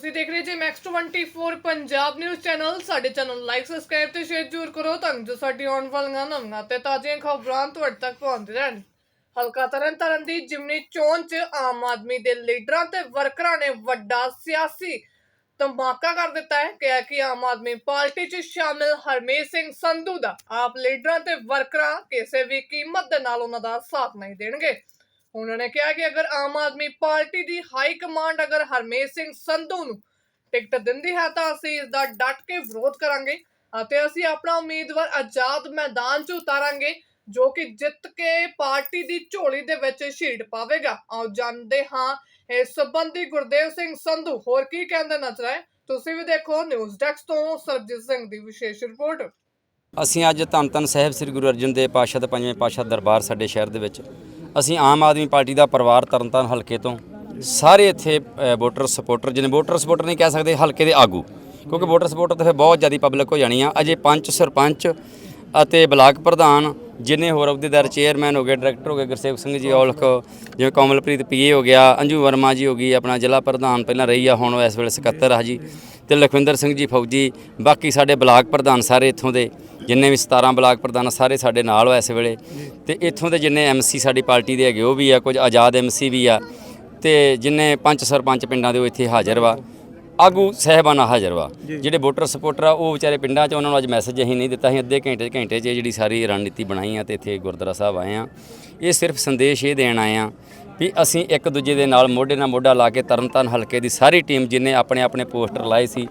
ਤੁਸੀਂ ਦੇਖ ਰਹੇ G max 24 Punjab news channel ਸਾਡੇ ਚੈਨਲ ਲਾਈਕ ਸਬਸਕ੍ਰਾਈਬ ਤੇ ਸ਼ੇਅਰ ਜ਼ਰੂਰ ਕਰੋ ਤਾਂ ਜੋ ਸਾਡੀ ਆਉਣ ਵਾਲੀਆਂ ਨਵੀਆਂ ਤੇ ਤਾਜ਼ੀਆਂ ਖਬਰਾਂ ਤੁਹਾਡੇ ਤੱਕ ਪਹੁੰਚਦੀਆਂ ਰਹਿਣ। ਹਲਕਾ ਤਰਨ ਦੀ ਜਿਮਨੀ ਚੋਣ 'ਚ ਆਮ ਆਦਮੀ ਦੇ ਲੀਡਰਾਂ ਤੇ ਵਰਕਰਾਂ ਨੇ ਵੱਡਾ ਸਿਆਸੀ ਧਮਾਕਾ ਕਰ ਦਿੱਤਾ ਹੈ। ਕਿਹਾ ਕਿ ਆਮ ਆਦਮੀ ਪਾਰਟੀ 'ਚ ਸ਼ਾਮਿਲ ਹਰਮੇਸ਼ ਸਿੰਘ ਸੰਧੂ ਦਾ। ਆਪ ਲੀਡਰਾਂ ਤੇ ਵਰਕਰਾਂ ਕਿਸੇ ਵੀ ਕੀਮਤ ਦੇ ਨਾਲ ਉਹਨਾਂ ਦਾ ਸਾਥ ਨਹੀਂ ਦੇਣਗੇ। ਉਹਨਾਂ ਨੇ ਕਿਹਾ ਕਿ ਅਗਰ ਆਮ ਆਦਮੀ ਪਾਰਟੀ ਦੀ ਹਾਈ ਕਮਾਂਡ ਅਗਰ ਹਰਮੇਸ਼ ਸਿੰਘ ਸੰਧੂ ਨੂੰ ਟਿਕਟ ਦਿੰਦੀ ਹੈ ਤਾਂ ਅਸੀਂ ਇਸ ਦਾ ਡਟ ਕੇ ਵਿਰੋਧ ਕਰਾਂਗੇ ਅਤੇ ਅਸੀਂ ਆਪਣਾ ਉਮੀਦਵਾਰ ਆਜ਼ਾਦ ਮੈਦਾਨ 'ਚ ਉਤਾਰਾਂਗੇ, ਜੋ ਕਿ ਜਿੱਤ ਕੇ ਪਾਰਟੀ ਦੀ ਝੋਲੀ ਦੇ ਵਿੱਚ ਸ਼ੀਟ ਪਾਵੇਗਾ। ਆਓ ਜਾਣਦੇ ਹਾਂ, ਇਸ ਸੰਬੰਧੀ ਗੁਰਦੇਵ ਸਿੰਘ ਸੰਧੂ ਹੋਰ ਕੀ ਕਹਿੰਦੇ ਨਜ਼ਰ ਆਏ? ਤੁਸੀਂ ਵੀ ਦੇਖੋ ਨਿਊਜ਼ ਡੈਸਕ ਤੋਂ ਸਰਬਜੀਤ ਸਿੰਘ ਦੀ ਵਿਸ਼ੇਸ਼ ਰਿਪੋਰਟ। ਅਸੀਂ ਅੱਜ ਧੰਨ ਧੰਨ ਸਾਹਿਬ ਸ੍ਰੀ ਗੁਰੂ ਅਰਜਨ ਦੇਵ ਪਾਤਸ਼ਾਹ ਦੇ ਪੰਜਵੇਂ ਪਾਤਸ਼ਾਹ ਦਰਬਾਰ ਸਾਡੇ ਸ਼ਹਿਰ ਦੇ ਵਿੱਚ ਅਸੀਂ ਆਮ ਆਦਮੀ ਪਾਰਟੀ ਦਾ ਪਰਿਵਾਰ ਤਰਨਤਾਰਨ ਹਲਕੇ ਤੋਂ। ਸਾਰੇ ਇੱਥੇ ਵੋਟਰ ਸਪੋਰਟਰ ਜਿਹਨੇ ਵੋਟਰ ਸਪੋਰਟਰ ਨਹੀਂ ਕਹਿ ਸਕਦੇ, ਹਲਕੇ ਦੇ ਆਗੂ। ਕਿਉਂਕਿ ਵੋਟਰ ਸਪੋਰਟਰ ਤਾਂ ਫਿਰ ਬਹੁਤ ਜ਼ਿਆਦਾ ਪਬਲਿਕ ਹੋ ਜਾਣੀ ਆ। ਅਜੇ ਪੰਚ ਸਰਪੰਚ ਅਤੇ ਬਲਾਕ ਪ੍ਰਧਾਨ, ਜਿਨੇ ਹੋਰ ਅਹੁਦੇਦਾਰ, ਚੇਅਰਮੈਨ ਹੋ ਗਏ, ਡਾਇਰੈਕਟਰ ਹੋ ਗਏ, ਗੁਰਸੇਵਕ ਸਿੰਘ ਜੀ, ਔਲਖ, ਜਿਵੇਂ ਕਮਲਪ੍ਰੀਤ ਪੀਏ ਹੋ ਗਿਆ, ਅੰਜੂ ਵਰਮਾ ਜੀ ਹੋ ਗਈ, ਆਪਣਾ ਜ਼ਿਲ੍ਹਾ ਪ੍ਰਧਾਨ ਪਹਿਲਾਂ ਰਹੀ ਆ, ਹੁਣ ਇਸ ਵੇਲੇ ਸਕੱਤਰ ਆ ਜੀ। ਤੇ ਲਖਵਿੰਦਰ ਸਿੰਘ ਜੀ ਫੌਜੀ ਬਾਕੀ ਸਾਡੇ ਬਲਾਕ ਪ੍ਰਧਾਨ ਸਾਰੇ ਇੱਥੋਂ ਦੇ ਜਿੰਨੇ ਵੀ 17 ਬਲਾਕ ਪ੍ਰਧਾਨ ਸਾਰੇ ਸਾਡੇ ਨਾਲ ਹੋ ਇਸ ਵੇਲੇ। ਤੇ ਇੱਥੋਂ ਦੇ ਜਿੰਨੇ ਐਮਸੀ ਸਾਡੀ ਪਾਰਟੀ ਦੇ ਹੈਗੇ ਉਹ ਵੀ ਆ ਕੁਝ ਆਜ਼ਾਦ ਐਮਸੀ ਵੀ ਆ। ਤੇ ਜਿੰਨੇ ਪੰਚ ਸਰਪੰਚ ਪਿੰਡਾਂ ਦੇ ਉਹ ਇੱਥੇ ਹਾਜ਼ਰ ਵਾ। ਆਗੂ ਸਹਿਬਾਨਾ ਹਾਜ਼ਰ ਵਾ। ਜਿਹੜੇ ਵੋਟਰ ਸਪੋਰਟਰ ਆ ਉਹ ਵਿਚਾਰੇ ਪਿੰਡਾਂ 'ਚ ਉਹਨਾਂ ਨੂੰ ਅੱਜ ਮੈਸੇਜ ਅਸੀਂ ਨਹੀਂ ਦਿੱਤਾ ਅਸੀਂ ਅੱਧੇ ਘੰਟੇ ਘੰਟੇ 'ਚ ਜਿਹੜੀ ਸਾਰੀ ਰਣਨੀਤੀ ਬਣਾਈ ਆ ਤੇ ਇੱਥੇ ਗੁਰਦੁਆਰਾ ਸਾਹਿਬ ਆਏ ਆ। ਇਹ ਸਿਰਫ ਸੰਦੇਸ਼ ਇਹ ਦੇਣ ਆਏ ਆ ਵੀ ਅਸੀਂ ਇੱਕ ਦੂਜੇ ਦੇ ਨਾਲ ਮੋਢੇ ਨਾਲ ਮੋਢਾ ਲਾ ਕੇ ਤਰਨਤਾਰਨ ਹਲਕੇ ਦੀ ਸਾਰੀ ਟੀਮ ਜਿਨੇ ਆਪਣੇ ਆਪਣੇ ਪੋਸਟਰ ਲਾਏ ਸੀ,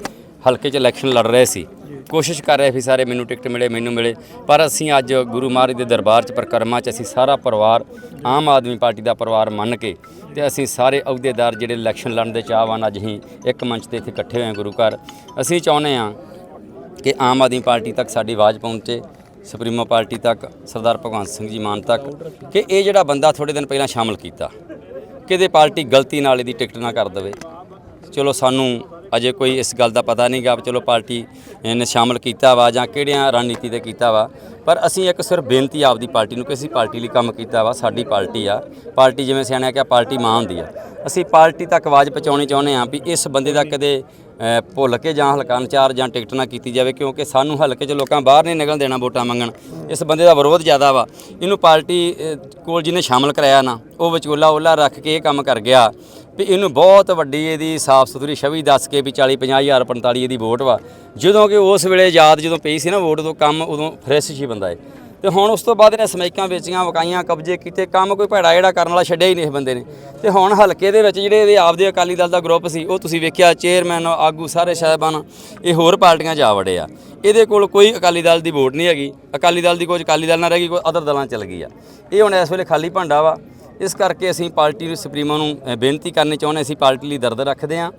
ਹਲਕੇ 'ਚ ਇਲੈਕਸ਼ਨ ਲੜ ਰਹੇ ਸੀ। ਕੋਸ਼ਿਸ਼ ਕਰ ਰਹੇ ਵੀ ਸਾਰੇ ਮੈਨੂੰ ਟਿਕਟ ਮਿਲੇ, ਮੈਨੂੰ ਮਿਲੇ। ਪਰ ਅਸੀਂ ਅੱਜ ਗੁਰੂ ਮਹਾਰਾਜ ਦੇ ਦਰਬਾਰ 'ਚ ਪ੍ਰਕਰਮਾ 'ਚ ਅਸੀਂ ਸਾਰਾ ਪਰਿਵਾਰ, ਆਮ ਆਦਮੀ ਪਾਰਟੀ ਦਾ ਪਰਿਵਾਰ ਮੰਨ ਕੇ ਤੇ ਅਸੀਂ ਸਾਰੇ ਅਹੁਦੇਦਾਰ ਜਿਹੜੇ ਇਲੈਕਸ਼ਨ ਲੜਨ ਦੇ ਚਾਹਵਾਨ ਅੱਜ ਅਸੀਂ ਇੱਕ ਮੰਚ ਤੇ ਇੱਥੇ ਇਕੱਠੇ ਹੋਏ ਹਾਂ ਗੁਰੂ ਘਰ। ਅਸੀਂ ਚਾਹੁੰਦੇ ਹਾਂ ਕਿ ਆਮ ਆਦਮੀ ਪਾਰਟੀ ਤੱਕ ਸਾਡੀ ਆਵਾਜ਼ ਪਹੁੰਚੇ। ਸੁਪਰੀਮੋ ਪਾਰਟੀ ਤੱਕ, ਸਰਦਾਰ ਭਗਵੰਤ ਸਿੰਘ ਜੀ ਮਾਨ ਤੱਕ, ਕਿ ਇਹ ਜਿਹੜਾ ਬੰਦਾ ਥੋੜੇ ਦਿਨ ਪਹਿਲਾਂ ਸ਼ਾਮਲ ਕੀਤਾ ਕਿਤੇ ਪਾਰਟੀ ਗਲਤੀ ਨਾਲ ਇਹਦੀ ਟਿਕਟ ਨਾ ਕਰ ਦੇਵੇ। ਚਲੋ ਸਾਨੂੰ ਅਜੇ ਕੋਈ ਇਸ ਗੱਲ ਦਾ ਪਤਾ ਨਹੀਂ ਗਾ ਚਲੋ ਪਾਰਟੀ ਨੇ ਸ਼ਾਮਲ ਕੀਤਾ ਵਾ ਜਾਂ ਕਿਹੜੀਆਂ ਰਣਨੀਤੀ ਤੇ ਕੀਤਾ ਵਾ। ਪਰ ਅਸੀਂ ਇੱਕ ਸਿਰਫ ਬੇਨਤੀ ਆਪਦੀ ਪਾਰਟੀ ਨੂੰ ਕਿ ਅਸੀਂ ਪਾਰਟੀ ਲਈ ਕੰਮ ਕੀਤਾ ਵਾ, ਸਾਡੀ ਪਾਰਟੀ ਆ। ਪਾਰਟੀ ਜਿਵੇਂ ਸਿਆਣਿਆ ਕਿ ਪਾਰਟੀ ਮਾਂ ਹੁੰਦੀ ਆ। ਅਸੀਂ ਪਾਰਟੀ ਤੱਕ ਆਵਾਜ਼ ਪਹੁੰਚਾਉਣੀ ਚਾਹੁੰਦੇ ਆ ਵੀ ਇਸ ਬੰਦੇ ਦਾ ਕਦੇ ਭੁੱਲ ਕੇ ਜਾਂ ਹਲਕਾ ਅਨੁਚਾਰ ਜਾਂ ਟਿਕਟ ਨਾ ਕੀਤੀ ਜਾਵੇ, ਕਿਉਂਕਿ ਸਾਨੂੰ ਹਲਕੇ 'ਚ ਲੋਕਾਂ ਬਾਹਰ ਨਹੀਂ ਨਿਕਲਣ ਦੇਣਾ ਵੋਟਾਂ ਮੰਗਣ। ਇਸ ਬੰਦੇ ਦਾ ਵਿਰੋਧ ਜ਼ਿਆਦਾ ਵਾ। ਇਹਨੂੰ ਪਾਰਟੀ ਕੋਲ ਜਿਹਨੇ ਸ਼ਾਮਲ ਕਰਾਇਆ ਨਾ, ਉਹ ਵਿਚੋਲਾ ਉਹਲਾ ਰੱਖ ਕੇ ਇਹ ਕੰਮ ਕਰ ਗਿਆ। ਵੀ ਇਹਨੂੰ ਬਹੁਤ ਵੱਡੀ ਇਹਦੀ ਸਾਫ਼ ਸੁਥਰੀ ਛਵੀ ਦੱਸ ਕੇ ਵੀ 40 50 ਹਜ਼ਾਰ 45 ਇਹਦੀ ਵੋਟ ਵਾ। ਜਦੋਂ ਕਿ ਉਸ ਵੇਲੇ ਯਾਦ ਜਦੋਂ ਪਈ ਸੀ ਨਾ ਵੋਟ ਤੋਂ ਕੰਮ ਉਦੋਂ ਫਰੈਸ਼ ਸੀ ਬੰਦਾ ਏ। ਤੇ ਹੁਣ ਉਸ ਤੋਂ ਬਾਅਦ ਇਹਨੇ ਸਮੈਕਾਂ ਵੇਚੀਆਂ, ਵਕਾਈਆਂ, ਕਬਜ਼ੇ ਕੀਤੇ, ਕੰਮ ਕੋਈ ਭੈੜਾ ਜਿਹੜਾ ਕਰਨ ਵਾਲਾ ਛੱਡਿਆ ਹੀ ਨਹੀਂ ਇਸ ਬੰਦੇ ਨੇ। ਤੇ ਹੁਣ ਹਲਕੇ ਦੇ ਵਿੱਚ ਜਿਹੜੇ ਇਹਦੇ ਆਪਦੇ ਅਕਾਲੀ ਦਲ ਦਾ ਗਰੁੱਪ ਸੀ, ਉਹ ਤੁਸੀਂ ਵੇਖਿਆ ਚੇਅਰਮੈਨ ਆਗੂ ਸਾਰੇ ਸਾਹਿਬਾਨ, ਇਹ ਹੋਰ ਪਾਰਟੀਆਂ ਜਾ ਵੜੇ ਆ। ਇਹਦੇ ਕੋਲ ਕੋਈ ਅਕਾਲੀ ਦਲ ਦੀ ਵੋਟ ਨਹੀਂ ਹੈਗੀ। ਅਕਾਲੀ ਦਲ ਦੀ ਕੋਈ ਅਕਾਲੀ ਦਲ ਨਾਲ ਰਹਿ ਗਈ, ਕੋਈ ਅਦਰ ਦਲਾਂ ਚ ਚਲ ਗਈ ਆ। ਇਹ ਹੁਣ ਇਸ ਵੇਲੇ ਖਾਲੀ ਭਾਂਡਾ ਵਾ। ਇਸ ਕਰਕੇ ਅਸੀਂ ਪਾਰਟੀ ਨੂੰ ਸੁਪਰੀਮੋ ਨੂੰ ਬੇਨਤੀ ਕਰਨੀ ਚਾਹੁੰਦੇ ਅਸੀਂ ਪਾਰਟੀ ਲਈ ਦਰਦ ਰੱਖਦੇ ਹਾਂ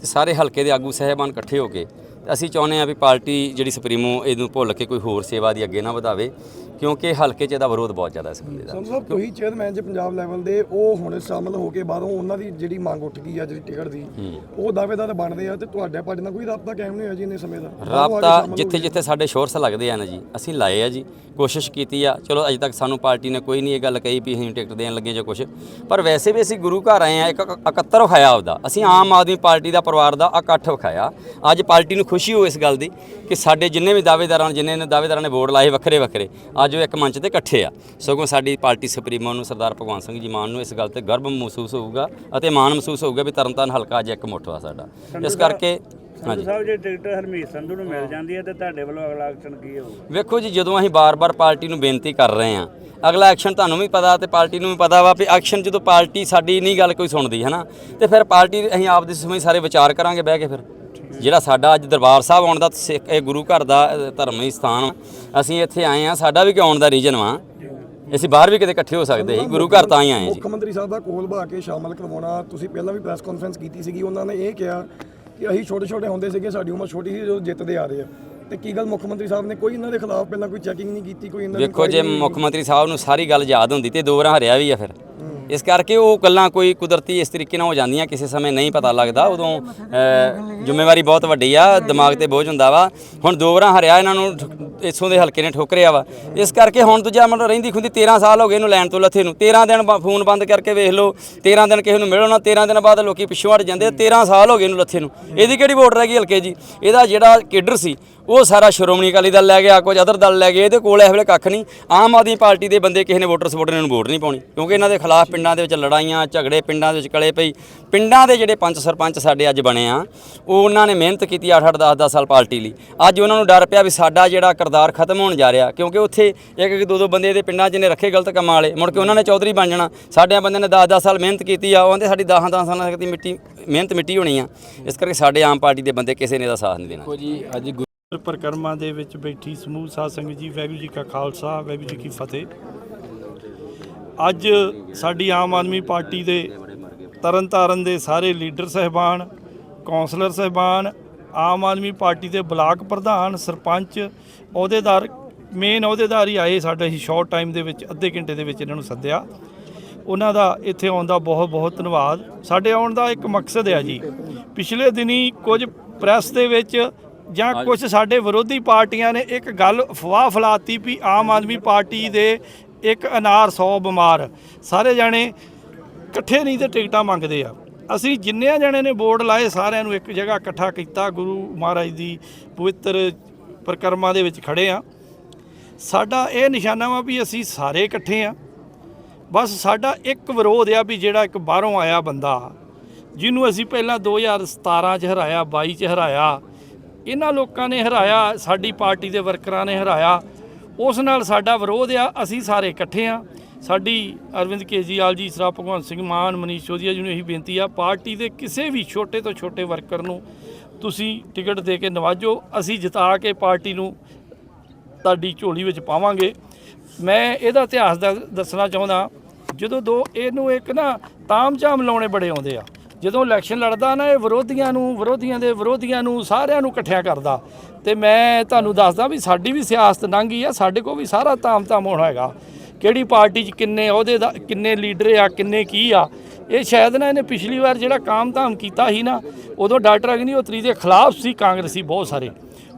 ਤੇ ਸਾਰੇ ਹਲਕੇ ਦੇ ਆਗੂ ਸਹਿਬਾਨ ਇਕੱਠੇ ਹੋ ਕੇ ਤੇ ਅਸੀਂ ਚਾਹੁੰਦੇ ਹਾਂ ਵੀ ਪਾਰਟੀ ਜਿਹੜੀ ਸੁਪਰੀਮੋ ਇਹਨੂੰ ਭੁੱਲ ਕੇ ਕੋਈ ਹੋਰ ਸੇਵਾ ਦੀ ਅੱਗੇ ਨਾ ਵਧਾਵੇ ਕਿਉਂਕਿ ਹਲਕੇ 'ਚ ਇਹਦਾ ਵਿਰੋਧ ਬਹੁਤ ਜ਼ਿਆਦਾ ਇਸ ਬੰਦੇ ਦਾ। ਸੰਧੂ ਸਾਹਿਬ ਤੁਸੀਂ ਚੇਅਰਮੈਨ ਜੀ ਪੰਜਾਬ ਲੈਵਲ ਦੇ ਉਹ ਹੁਣ ਸ਼ਾਮਲ ਹੋ ਕੇ ਬਾਹਰੋਂ ਉਹਨਾਂ ਦੀ ਜਿਹੜੀ ਮੰਗ ਉੱਠ ਗਈ ਆ ਜਿਹੜੀ ਟਿਕਟ ਦੀ ਉਹ ਦਾਅਵੇਦਾਰ ਬਣਦੇ ਆ ਤੇ ਤੁਹਾਡੇ ਪਾਰਟੀ ਨਾਲ ਕੋਈ ਰਾਬਤਾ ਕਾਇਮ ਨਹੀਂ ਹੋਇਆ ਜੀ ਇੰਨੇ ਸਮੇਂ ਦਾ? ਬਾਹਰੋਂ ਆ ਕੇ ਰਾਬਤਾ ਸ਼ਾਮਲ ਹੋ ਜਿੱਥੇ। ਜਿੱਥੇ ਸਾਡੇ ਸ਼ੋਰਸ ਲੱਗਦੇ ਆ ਨਾ ਜੀ ਅਸੀਂ ਲਾਏ ਆ ਜੀ ਕੋਸ਼ਿਸ਼ ਕੀਤੀ ਆ ਚਲੋ ਅਜੇ ਤੱਕ ਸਾਨੂੰ ਪਾਰਟੀ ਨੇ ਕੋਈ ਨਹੀਂ ਇਹ ਗੱਲ ਕਹੀ ਵੀ ਅਸੀਂ ਟਿਕਟ ਦੇਣ ਲੱਗੇ ਜਾਂ ਕੁਝ ਪਰ ਵੈਸੇ ਵੀ ਅਸੀਂ ਗੁਰੂ ਘਰ ਆਏ ਆ ਇੱਕ ਇਕ- ਇਕੱਤਰ ਵਿਖਾਇਆ ਆਪਦਾ। ਅਸੀਂ ਆਮ ਆਦਮੀ ਪਾਰਟੀ ਦਾ ਪਰਿਵਾਰ ਦਾ ਇਕੱਠ ਵਿਖਾਇਆ। ਅੱਜ ਪਾਰਟੀ ਨੂੰ ਖੁਸ਼ੀ ਹੋ ਇਸ ਗੱਲ ਦੀ ਕਿ ਸਾਡੇ ਜਿੰਨੇ ਵੀ ਦਾਅਵੇਦਾਰਾਂ ਜਿੰਨੇ ਨੇ ਦਾਅਵੇਦਾਰਾਂ ਨੇ ਵੋਟ ਲਾਏ ਵੱਖਰੇ ਵੱਖਰੇ ਅੱਜ ਉਹ ਇੱਕ ਮੰਚ ਤੇ ਇਕੱਠੇ ਆ। ਸਗੋਂ ਸਾਡੀ ਪਾਰਟੀ ਸੁਪਰੀਮੋ ਨੂੰ ਸਰਦਾਰ ਭਗਵੰਤ ਸਿੰਘ ਜੀ ਮਾਨ ਨੂੰ ਇਸ ਗੱਲ ਤੇ ਗਰਵ ਮਹਿਸੂਸ ਹੋਊਗਾ ਅਤੇ ਮਾਣ ਮਹਿਸੂਸ ਹੋਊਗਾ ਵੀ ਤਰਨਤਾਰਨ ਹਲਕਾ ਅੱਜ ਇੱਕ ਮੁੱਠ ਵਾ ਸਾਡਾ। ਇਸ ਕਰਕੇ ਸੰਧੂ ਸਾਹਿਬ ਜੇ ਟਿਕਟ ਹਰਮੀਤ ਸੰਧੂ ਨੂੰ ਮਿਲ ਜਾਂਦੀ ਹੈ ਤੇ ਤੁਹਾਡੇ ਵੱਲੋਂ ਅਗਲਾ ਐਕਸ਼ਨ ਕੀ ਹੋਊਗਾ? ਵੇਖੋ ਜੀ ਜਦੋਂ ਅਸੀਂ ਬਾਰ-ਬਾਰ ਪਾਰਟੀ ਨੂੰ ਬੇਨਤੀ ਕਰ ਰਹੇ ਹਾਂ ਅਗਲਾ ਐਕਸ਼ਨ ਤੁਹਾਨੂੰ ਵੀ ਪਤਾ ਤੇ ਪਾਰਟੀ ਨੂੰ ਵੀ ਪਤਾ ਵਾ ਵੀ ਐਕਸ਼ਨ ਜਦੋਂ ਪਾਰਟੀ ਸਾਡੀ ਨਹੀਂ ਗੱਲ ਕੋਈ ਸੁਣਦੀ ਹੈ ਨਾ ਤੇ ਫਿਰ ਪਾਰਟੀ ਅਸੀਂ ਆਪ ਦੇ ਸਮੇਂ ਸਾਰੇ ਵਿਚਾਰ ਕਰਾਂਗੇ ਬਹਿ ਕੇ ਫਿਰ। ਜਿਹੜਾ ਸਾਡਾ ਅੱਜ ਦਰਬਾਰ ਸਾਹਿਬ ਆਉਣ ਦਾ ਸਿੱਖ- ਇਹ ਗੁਰੂ ਘਰ ਦਾ ਧਰਮੀ ਸਥਾਨ ਅਸੀਂ ਇੱਥੇ ਆਏ ਆ ਸਾਡਾ ਵੀ ਕਿ ਆਉਣ ਦਾ ਰੀਜਨ ਵਾ? ਅਸੀਂ ਬਾਹਰ ਵੀ ਕਿਤੇ ਇਕੱਠੇ ਹੋ ਸਕਦੇ ਸੀ ਗੁਰੂ ਘਰ ਤਾਂ ਹੀ ਆਏ ਜੀ। ਮੁੱਖ ਮੰਤਰੀ ਸਾਹਿਬ ਦਾ ਕੋਲ ਬਾ ਕੇ ਸ਼ਾਮਲ ਕਰਵਾਉਣਾ ਤੁਸੀਂ ਪਹਿਲਾਂ ਵੀ ਪ੍ਰੈਸ ਕਾਨਫਰੰਸ ਕੀਤੀ ਸੀਗੀ ਉਹਨਾਂ ਨੇ ਇਹ ਕਿਹਾ ਕਿ ਅਸੀਂ ਛੋਟੇ ਛੋਟੇ ਹੁੰਦੇ ਸੀਗੇ ਸਾਡੀ ਉਮਰ ਛੋਟੀ ਸੀ ਜਦੋਂ ਜਿੱਤਦੇ ਆ ਰਹੇ ਆ। ਤੇ ਕੀ ਗੱਲ ਮੁੱਖ ਮੰਤਰੀ ਸਾਹਿਬ ਨੇ ਕੋਈ ਇਹਨਾਂ ਦੇ ਖਿਲਾਫ ਪਹਿਲਾਂ ਕੋਈ ਚੈਕਿੰਗ ਨਹੀਂ ਕੀਤੀ ਕੋਈ ਇਹਨਾਂ ਦੀ ਵੇਖੋ ਜੇ ਮੁੱਖ ਮੰਤਰੀ ਸਾਹਿਬ ਨੂੰ ਸਾਰੀ ਗੱਲ ਯਾਦ ਹੁੰਦੀ ਤੇ ਦੋ ਵਾਰ ਹਰਿਆ ਵੀ ਆ ਫਿਰ। ਇਸ ਕਰਕੇ ਉਹ ਗੱਲਾਂ ਕੋਈ ਕੁਦਰਤੀ ਇਸ ਤਰੀਕੇ ਨਾਲ ਹੋ ਜਾਂਦੀਆਂ, ਕਿਸੇ ਸਮੇਂ ਨਹੀਂ ਪਤਾ ਲੱਗਦਾ, ਉਦੋਂ ਜ਼ਿੰਮੇਵਾਰੀ ਬਹੁਤ ਵੱਡੀ ਆ, ਦਿਮਾਗ ਤੇ ਬੋਝ ਹੁੰਦਾ ਵਾ। ਹੁਣ ਦੋ ਵਾਰਾਂ ਹਰਿਆ ਇਹਨਾਂ ਨੂੰ ਠ- ਇੱਥੋਂ ਦੇ ਹਲਕੇ ਨੇ ਠੋਕਰਿਆ ਵਾ। ਇਸ ਕਰਕੇ ਹੁਣ ਦੂਜਾ ਮਤਲਬ ਰਹਿੰਦੀ ਖੁੰਦੀ 13 ਸਾਲ ਹੋ ਗਏ ਇਹਨੂੰ ਲੈਣ ਤੋਂ ਲੱਥੇ ਨੂੰ। 13 ਦਿਨ ਫੋਨ ਬੰਦ ਕਰਕੇ ਵੇਖ ਲਓ 13 ਦਿਨ ਕਿਸੇ ਨੂੰ ਮਿਲੋ ਨਾ 13 ਦਿਨ ਬਾਅਦ ਲੋਕੀ ਪਿੱਛੋਂ ਹਟ ਜਾਂਦੇ 13 ਸਾਲ ਹੋ ਗਏ ਇਹਨੂੰ ਲੱਥੇ ਨੂੰ। ਇਹਦੀ ਕਿਹੜੀ ਵੋਟ ਰਹਿ ਗਈ ਹਲਕੇ ਜੀ ਇਹਦਾ ਜਿਹੜਾ ਕੇਡਰ ਸੀ, ਉਹ ਸਾਰਾ ਸ਼੍ਰੋਮਣੀ ਅਕਾਲੀ ਦਲ ਲੈ ਗਿਆ, ਕੁਝ ਅਦਰ ਦਲ ਲੈ ਗਏ, ਇਹਦੇ ਕੋਲ ਇਸ ਵੇਲੇ ਕੱਖ ਨਹੀਂ। ਆਮ ਆਦਮੀ ਪਾਰਟੀ ਦੇ ਬੰਦੇ ਕਿਸੇ ਨੇ ਵੋਟਰ ਸਪੋਰਟਰ ਨੂੰ ਵੋਟ ਨਹੀਂ ਪਾਉਣੀ, ਕਿਉਂਕਿ ਇਹਨਾਂ ਦੇ ਖਿਲਾਫ ਪਿੰਡਾਂ ਦੇ ਵਿੱਚ ਲੜਾਈਆਂ ਝਗੜੇ ਪਿੰਡਾਂ ਦੇ ਵਿੱਚ ਕਲੇ ਪਈ। ਪਿੰਡਾਂ ਦੇ ਜਿਹੜੇ ਪੰਚ ਸਰਪੰਚ ਸਾਡੇ ਅੱਜ ਬਣੇ ਆ ਉਹ ਉਹਨਾਂ ਨੇ ਮਿਹਨਤ ਕੀਤੀ 8 8 10 10 ਸਾਲ ਪਾਰਟੀ ਲਈ। ਅੱਜ ਉਹਨਾਂ ਨੂੰ ਡਰ ਪਿਆ ਵੀ ਸਾਡਾ ਜਿਹੜਾ ਕਿਰਦਾਰ ਖਤਮ ਹੋਣ ਜਾ ਰਿਹਾ ਕਿਉਂਕਿ ਉੱਥੇ ਇੱਕ ਇੱਕ ਦੋ ਦੋ ਬੰਦੇ ਦੇ ਪਿੰਡਾਂ 'ਚ ਨੇ ਰੱਖੇ ਗਲਤ ਕੰਮਾਂ ਵਾਲੇ। ਮੁੜ ਕੇ ਉਹਨਾਂ ਨੇ ਚੌਧਰੀ ਬਣ ਜਾਣਾ। ਸਾਡਿਆਂ ਬੰਦਿਆਂ ਨੇ 10 10 ਸਾਲ ਮਿਹਨਤ ਕੀਤੀ ਆ ਉਹ ਕਹਿੰਦੇ ਸਾਡੀ 10 10 ਸਾਲਾਂ ਦੀ ਮਿੱਟੀ ਮਿਹਨਤ ਮਿੱਟੀ ਹੋਣੀ ਆ। ਇਸ ਕਰਕੇ ਸਾਡੇ ਆਮ ਪਾਰਟੀ ਦੇ ਬੰਦੇ ਕਿਸੇ ਨੇ ਦਾ ਸਾਥ ਨਹੀਂ ਦੇਣਾ। ਦੇਖੋ ਜੀ ਅੱਜ ਗੁਰੂ ਪਰਿਕਰਮਾ ਦੇ ਵਿੱਚ ਬੈਠੀ ਸਮੂਹ ਸਾਧ ਸੰਗਤ ਜੀ ਵਾਹਿਗੁਰੂ ਜੀ ਕਾ ਖਾਲਸਾ ਵਾਹਿਗੁਰੂ ਜੀ ਕੀ ਫਤਿਹ। ਅੱਜ ਸਾਡੀ ਆਮ ਆਦਮੀ ਪਾਰਟੀ ਦੇ ਤਰਨਤਾਰਨ ਦੇ ਸਾਰੇ ਲੀਡਰ ਸਹਿਬਾਨ ਕੌਂਸਲਰ ਸਹਿਬਾਨ ਆਮ ਆਦਮੀ ਪਾਰਟੀ ਦੇ ਬਲਾਕ ਪ੍ਰਧਾਨ ਸਰਪੰਚ ਅਹੁਦੇਦਾਰ ਮੇਨ ਅਹੁਦੇਦਾਰ ਹੀ ਆਏ ਸਾਡੇ ਹੀ ਸ਼ਾਰਟ ਟਾਈਮ ਦੇ ਵਿੱਚ ਅੱਧੇ ਘੰਟੇ ਦੇ ਵਿੱਚ ਇਹਨਾਂ ਨੂੰ ਸੱਦਿਆ। ਉਹਨਾਂ ਦਾ ਇੱਥੇ ਆਉਣ ਦਾ ਬਹੁਤ ਬਹੁਤ ਧੰਨਵਾਦ। ਸਾਡੇ ਆਉਣ ਦਾ ਇੱਕ ਮਕਸਦ ਹੈ ਜੀ ਪਿਛਲੇ ਦਿਨੀ ਕੁਝ ਪ੍ਰੈਸ ਦੇ ਵਿੱਚ ਜਾਂ ਕੁਝ ਸਾਡੇ ਵਿਰੋਧੀ ਪਾਰਟੀਆਂ ਨੇ ਇੱਕ ਗੱਲ ਅਫਵਾਹ ਫੈਲਾਤੀ ਵੀ ਆਮ ਆਦਮੀ ਪਾਰਟੀ ਦੇ ਇੱਕ ਅਨਾਰ 100 ਬਿਮਾਰ। ਸਾਰੇ ਜਾਣੇ ਇਕੱਠੇ ਨਹੀਂ ਤੇ ਟਿਕਟਾਂ ਮੰਗਦੇ ਆ। ਅਸੀਂ ਜਿੰਨਿਆਂ ਜਣੇ ਨੇ ਬੋਰਡ ਲਾਏ, ਸਾਰਿਆਂ ਨੂੰ ਇੱਕ ਜਗ੍ਹਾ ਇਕੱਠਾ ਕੀਤਾ। ਗੁਰੂ ਮਹਾਰਾਜ ਦੀ ਪਵਿੱਤਰ ਪ੍ਰਕਰਮਾਂ ਦੇ ਵਿੱਚ ਖੜੇ ਆ। ਸਾਡਾ ਇਹ ਨਿਸ਼ਾਨਾ ਵਾ ਵੀ ਅਸੀਂ ਸਾਰੇ ਇਕੱਠੇ ਆ। ਬਸ ਸਾਡਾ ਇੱਕ ਵਿਰੋਧ ਆ ਵੀ ਜਿਹੜਾ ਇੱਕ ਬਾਹਰੋਂ ਆਇਆ ਬੰਦਾ, ਜਿਹਨੂੰ ਅਸੀਂ ਪਹਿਲਾਂ 2017 ਚ ਹਰਾਇਆ 22 ਚ ਹਰਾਇਆ, ਇਹਨਾਂ ਲੋਕਾਂ ਨੇ ਹਰਾਇਆ, ਸਾਡੀ ਪਾਰਟੀ ਦੇ ਵਰਕਰਾਂ ਨੇ ਹਰਾਇਆ। ਉਸ ਨਾਲ ਸਾਡਾ ਵਿਰੋਧ ਆ, ਅਸੀਂ ਸਾਰੇ ਇਕੱਠੇ ਆ। ਸਾਡੀ ਅਰਵਿੰਦ ਕੇਜਰੀਵਾਲ ਜੀ, ਸਰਾ ਭਗਵੰਤ ਸਿੰਘ ਮਾਨ, ਮਨੀਸ਼ ਚੌਧਰੀ ਜੀ ਨੂੰ ਇਹੀ ਬੇਨਤੀ ਆ, ਪਾਰਟੀ ਦੇ ਕਿਸੇ ਵੀ ਛੋਟੇ ਤੋਂ ਛੋਟੇ ਵਰਕਰ ਨੂੰ ਤੁਸੀਂ ਟਿਕਟ ਦੇ ਕੇ ਨਵਾਜੋ, ਅਸੀਂ ਜਿਤਾ ਕੇ ਪਾਰਟੀ ਨੂੰ ਤੁਹਾਡੀ ਝੋਲੀ ਵਿੱਚ ਪਾਵਾਂਗੇ। ਮੈਂ ਇਹਦਾ ਇਤਿਹਾਸ ਦਾ ਦੱਸਣਾ ਚਾਹੁੰਦਾ, ਜਦੋਂ ਦੋ ਇਹਨੂੰ ਇੱਕ ਨਾ ਤਾਮਝਾਮ ਲਾਉਣੇ ਬੜੇ ਆਉਂਦੇ ਆ। ਜਦੋਂ ਇਲੈਕਸ਼ਨ ਲੜਦਾ ਨਾ, ਇਹ ਵਿਰੋਧੀਆਂ ਨੂੰ, ਵਿਰੋਧੀਆਂ ਦੇ ਵਿਰੋਧੀਆਂ ਨੂੰ, ਸਾਰਿਆਂ ਨੂੰ ਇਕੱਠਿਆਂ ਕਰਦਾ। ਤੇ ਮੈਂ ਤੁਹਾਨੂੰ ਦੱਸਦਾ ਵੀ ਸਾਡੀ ਵੀ ਸਿਆਸਤ ਲੰਘੀ ਆ, ਸਾਡੇ ਕੋਲ ਵੀ ਸਾਰਾ ਤਾਮਝਾਮ ਹੋਣਾ ਹੈਗਾ। ਕਿਹੜੀ ਪਾਰਟੀ 'ਚ ਕਿੰਨੇ ਅਹੁਦੇ ਦਾ, ਕਿੰਨੇ ਲੀਡਰ ਆ, ਕਿੰਨੇ ਕੀ ਆ, ਇਹ ਸ਼ਾਇਦ ਨਾ ਇਹਨੇ ਪਿਛਲੀ ਵਾਰ ਜਿਹੜਾ ਕਾਮ-ਧਾਮ ਕੀਤਾ ਸੀ ਨਾ, ਉਦੋਂ ਡਾਕਟਰ ਅਗਨੀਹੋਤਰੀ ਦੇ ਖਿਲਾਫ ਸੀ, ਕਾਂਗਰਸੀ ਬਹੁਤ ਸਾਰੇ।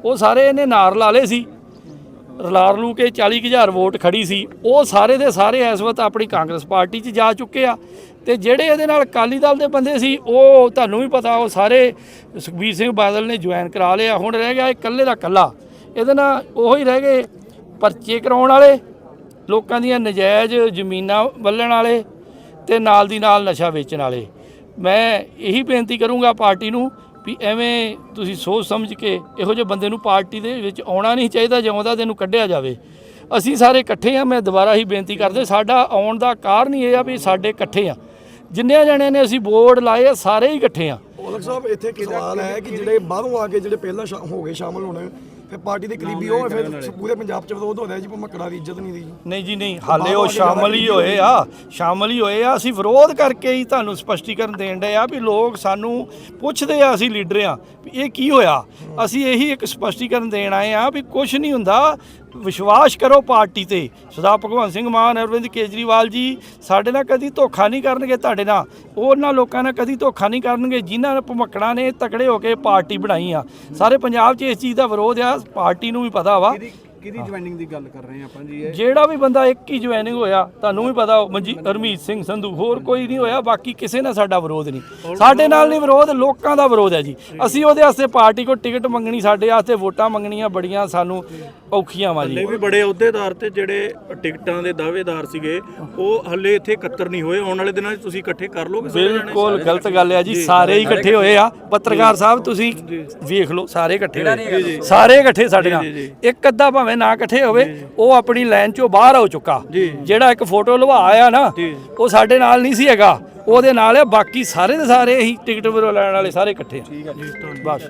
ਉਹ ਸਾਰੇ ਇਹਨੇ ਨਾਰ ਲਾ ਲਏ ਸੀ। ਰਲਾਰ ਲੂ ਕੇ 40000 ਵੋਟ ਖੜੀ ਸੀ। ਉਹ ਸਾਰੇ ਦੇ ਸਾਰੇ ਇਸ ਵਕਤ ਆਪਣੀ ਕਾਂਗਰਸ ਪਾਰਟੀ 'ਚ ਜਾ ਚੁੱਕੇ ਆ। ਤੇ ਜਿਹੜੇ ਇਹਦੇ ਨਾਲ ਅਕਾਲੀ ਦਲ ਦੇ ਬੰਦੇ ਸੀ, ਉਹ ਤੁਹਾਨੂੰ ਵੀ ਪਤਾ, ਉਹ ਸਾਰੇ ਸੁਖਬੀਰ ਸਿੰਘ ਬਾਦਲ ਨੇ ਜੁਆਇਨ ਕਰਾ ਲਿਆ। ਹੁਣ ਰਹਿ ਗਿਆ ਇਹ ਇਕੱਲੇ ਦਾ ਇਕੱਲਾ। ਇਹਦੇ ਨਾਲ ਉਹੋ ਹੀ ਰਹਿ ਗਏ ਪਰਚੇ ਕਰਾਉਣ ਵਾਲੇ, ਲੋਕਾਂ ਦੀਆਂ ਨਜਾਇਜ਼ ਜ਼ਮੀਨਾਂ ਵੱਲਣ ਵਾਲੇ ਤੇ ਨਾਲ ਦੀ ਨਾਲ ਨਸ਼ਾ ਵੇਚਣ ਵਾਲੇ। ਮੈਂ ਇਹੀ ਬੇਨਤੀ ਕਰੂੰਗਾ ਪਾਰਟੀ ਨੂੰ ਵੀ ਐਵੇਂ ਤੁਸੀਂ ਸੋਚ ਸਮਝ ਕੇ ਇਹੋ ਜਿਹੇ ਬੰਦੇ ਨੂੰ ਪਾਰਟੀ ਦੇ ਵਿੱਚ ਆਉਣਾ ਨਹੀਂ ਚਾਹੀਦਾ ਜਿਉਂਦਾ ਤੈਨੂੰ ਕੱਢਿਆ ਜਾਵੇ। ਅਸੀਂ ਸਾਰੇ ਇਕੱਠੇ ਆ ਮੈਂ ਦੁਬਾਰਾ ਹੀ ਬੇਨਤੀ ਕਰਦੇ, ਸਾਡਾ ਆਉਣ ਦਾ ਕਾਰਨ ਹੀ ਇਹ ਆ ਵੀ ਸਾਡੇ ਇਕੱਠੇ ਆ ਜਿੰਨੇ ਜਣੇ ਨੇ ਅਸੀਂ ਬੋਰਡ ਲਾਏ ਸਾਰੇ ਹੀ ਇਕੱਠੇ ਆ। ਔਲਖ ਸਾਹਿਬ ਇੱਥੇ ਇੱਕ ਸਵਾਲ ਹੈ ਕਿ ਜਿਹੜੇ ਬਾਹਰੋਂ ਆ ਕੇ ਜਿਹੜੇ ਪਹਿਲਾਂ ਸ਼ਾ- ਹੋ ਗਏ ਸ਼ਾਮਲ ਹੋਣੇ ਫਿਰ ਪਾਰਟੀ ਦੇ ਕਰੀਬੀ ਉਹ ਫਿਰ ਪੂਰੇ ਪੰਜਾਬ 'ਚ ਵਿਰੋਧ ਹੋ ਰਿਹਾ ਜੀ ਭਮਕੜਾ ਦੀ ਇੱਜ਼ਤ ਨਹੀਂ ਦੀ ਨਹੀਂ ਜੀ ਨਹੀਂ ਹਾਲੇ ਉਹ ਸ਼ਾਮਲ ਹੀ ਹੋਏ ਆ ਸ਼ਾਮਲ ਹੀ ਹੋਏ ਆ। ਅਸੀਂ ਵਿਰੋਧ ਕਰਕੇ ਹੀ ਤੁਹਾਨੂੰ ਸਪਸ਼ਟੀਕਰਨ ਦੇਣ ਡਏ ਆ ਵੀ ਲੋਕ ਸਾਨੂੰ ਪੁੱਛਦੇ ਆ ਅਸੀਂ ਲੀਡਰ ਆ ਵੀ ਇਹ ਕੀ ਹੋਇਆ? ਅਸੀਂ ਇਹੀ ਇੱਕ ਸਪਸ਼ਟੀਕਰਨ ਦੇਣ ਆਏ ਆ ਵੀ ਕੁਝ ਨਹੀਂ ਹੁੰਦਾ। ਵਿਸ਼ਵਾਸ ਕਰੋ ਪਾਰਟੀ ਤੇ। ਸਰਦਾਰ ਭਗਵੰਤ ਸਿੰਘ ਮਾਨ, ਅਰਵਿੰਦ ਕੇਜਰੀਵਾਲ ਜੀ, ਸਾਡੇ ਨਾਲ ਕਦੀ ਧੋਖਾ ਨਹੀਂ ਕਰਨਗੇ ਤੁਹਾਡੇ ਨਾਲ। ਉਹਨਾਂ ਲੋਕਾਂ ਨਾਲ ਕਦੀ ਧੋਖਾ ਨਹੀਂ ਕਰਨਗੇ ਜਿਨ੍ਹਾਂ ਨੇ ਭਮਕੜਾ ਨੇ ਤਕੜੇ ਹੋ ਕੇ ਪਾਰਟੀ ਬਣਾਈ ਆ। ਸਾਰੇ ਪੰਜਾਬ 'ਚ ਇਸ ਚੀਜ਼ ਦਾ ਵਿਰੋਧ ਆ, ਪਾਰਟੀ ਨੂੰ ਵੀ ਪਤਾ ਵਾ। ਕਿਹਦੀ ਜੁਆਇਨਿੰਗ ਦੀ ਗੱਲ ਕਰ ਰਹੇ ਆਪਾਂ ਜੀ ਇਹ? ਜਿਹੜਾ ਵੀ ਬੰਦਾ ਇੱਕ ਹੀ ਜੁਆਇਨਿੰਗ ਹੋਇਆ ਤੁਹਾਨੂੰ ਵੀ ਪਤਾ ਮਨਜੀ ਹਰਮੀਤ ਸਿੰਘ ਸੰਧੂ ਹੋਰ ਕੋਈ ਨਹੀਂ ਹੋਇਆ ਬਾਕੀ ਕਿਸੇ ਨਾਲ ਸਾਡਾ ਵਿਰੋਧ ਨਹੀਂ। ਸਾਡੇ ਨਾਲ ਨਹੀਂ ਵਿਰੋਧ ਲੋਕਾਂ ਦਾ ਵਿਰੋਧ ਹੈ ਜੀ। ਅਸੀਂ ਉਹਦੇ ਵਾਸਤੇ ਪਾਰਟੀ ਕੋ ਟਿਕਟ ਮੰਗਣੀ ਸਾਡੇ ਵਾਸਤੇ ਵੋਟਾਂ ਮੰਗਣੀਆਂ ਬੜੀਆਂ ਸਾਨੂੰ ਔਖੀਆਂ ਵਾ ਜੀ। ਵੀ ਬੜੇ ਅਹੁਦੇਦਾਰ ਤੇ ਜਿਹੜੇ ਟਿਕਟਾਂ ਦੇ ਦਾਅਵੇਦਾਰ ਸੀਗੇ ਉਹ ਹੱਲੇ ਇੱਥੇ ਇਕੱਤਰ ਨਹੀਂ ਹੋਏ। ਆਉਣ ਵਾਲੇ ਦਿਨਾਂ 'ਚ ਤੁਸੀਂ ਇਕੱਠੇ ਕਰ ਲੋਗੇ? ਬਿਲਕੁਲ ਗਲਤ ਗੱਲ ਹੈ ਜੀ ਸਾਰੇ ਹੀ ਇਕੱਠੇ ਹੋਏ ਆ। ਪੱਤਰਕਾਰ ਸਾਹਿਬ ਤੁਸੀਂ ਵੇਖ ਲਓ ਸਾਰੇ ਇਕੱਠੇ ਹੋਏ। ਸਾਰੇ ਇਕੱਠੇ ਸਾਡੇ ਨਾਲ। ਇੱਕ ਅੱਧਾ ਭਾਵੇਂ ਨਾ ਇਕੱਠੇ ਹੋਵੇ ਉਹ ਆਪਣੀ ਲਾਈਨ ਚੋਂ ਬਾਹਰ ਹੋ ਚੁੱਕਾ। ਜਿਹੜਾ ਇੱਕ ਫੋਟੋ ਲਵਾ ਆਇਆ ਨਾ ਉਹ ਸਾਡੇ ਨਾਲ ਨਹੀਂ ਸੀ ਹੈਗਾ। ਉਹਦੇ ਨਾਲ ਬਾਕੀ ਸਾਰੇ ਦੇ ਸਾਰੇ ਹੀ ਟਿਕਟ ਲੈਣ ਵਾਲੇ ਸਾਰੇ ਇਕੱਠੇ ਆ। ਬਸ।